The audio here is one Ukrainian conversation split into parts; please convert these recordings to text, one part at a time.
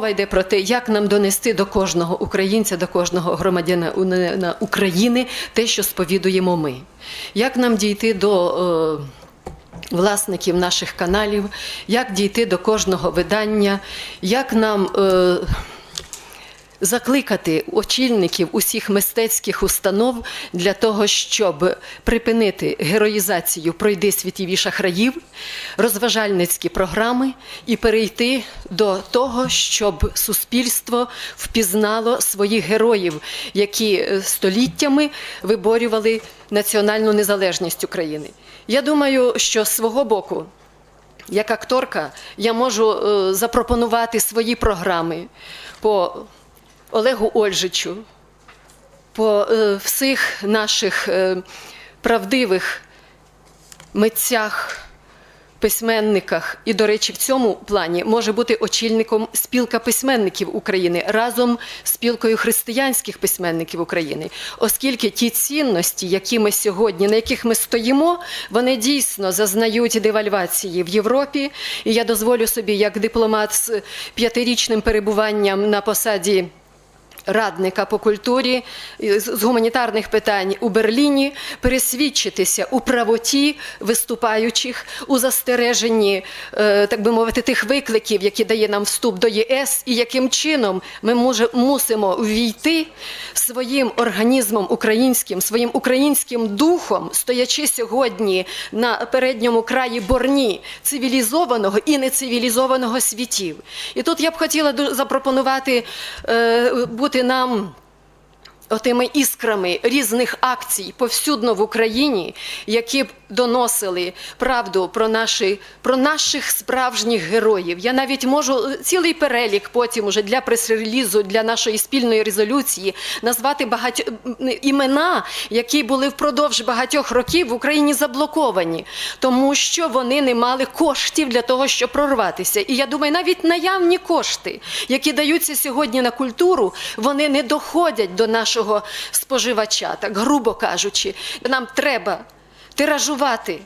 мова йде про те, як нам донести до кожного українця, до кожного громадянина України те, що сповідуємо ми. Як нам дійти до е, власників наших каналів, як дійти до кожного видання, як нам. Е, закликати очільників усіх мистецьких установ для того, щоб припинити героїзацію пройди світіві шахраїв, розважальницькі програми і перейти до того, щоб суспільство впізнало своїх героїв, які е, століттями виборювали національну незалежність України. Я думаю, що з свого боку як акторка я можу е, запропонувати свої програми по Олегу Ольжичу, по е, всіх наших е, правдивих митцях, письменниках. І, до речі, в цьому плані може бути очільником спілка письменників України разом з спілкою християнських письменників України, оскільки ті цінності, які ми сьогодні, на яких ми стоїмо, вони дійсно зазнають девальвації в Європі. І я дозволю собі, як дипломат з п'ятирічним перебуванням на посаді радника по культурі з гуманітарних питань у Берліні пересвідчитися у правоті виступаючих у застереженні, е, так би мовити, тих викликів, які дає нам вступ до ЄС, і яким чином ми може, мусимо ввійти своїм організмом українським, своїм українським духом, стоячи сьогодні на передньому краї борні цивілізованого і нецивілізованого світів. І тут я б хотіла запропонувати е, бути нам отими іскрами різних акцій повсюдно в Україні, які б доносили правду про, наші, про наших справжніх героїв. Я навіть можу е, цілий перелік потім уже для прес-релізу, для нашої спільної резолюції назвати багать... імена, які були впродовж багатьох років в Україні заблоковані, тому що вони не мали коштів для того, щоб прорватися. І я думаю, навіть наявні кошти, які даються сьогодні на культуру, вони не доходять до нашого споживача, так грубо кажучи. Нам треба тиражувати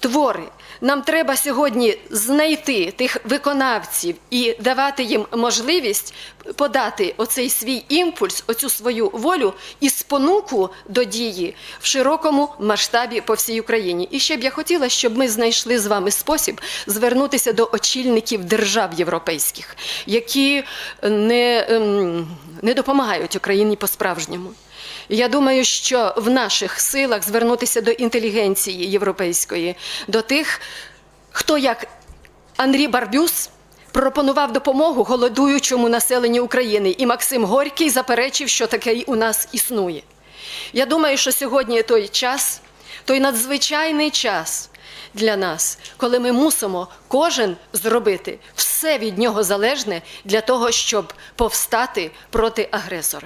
твори. Нам треба сьогодні знайти тих виконавців і давати їм можливість подати оцей свій імпульс, оцю свою волю і спонуку до дії в широкому масштабі по всій Україні. І ще б я хотіла, щоб ми знайшли з вами спосіб звернутися до очільників держав європейських, які не, ем, не допомагають Україні по-справжньому. І Я думаю, що в наших силах звернутися до інтелігенції європейської, до тих, хто як Андрій Барбюс пропонував допомогу голодуючому населенню України, і Максим Горький заперечив, що таке у нас існує. Я думаю, що сьогодні той час, той надзвичайний час для нас, коли ми мусимо кожен зробити все від нього залежне для того, щоб повстати проти агресора.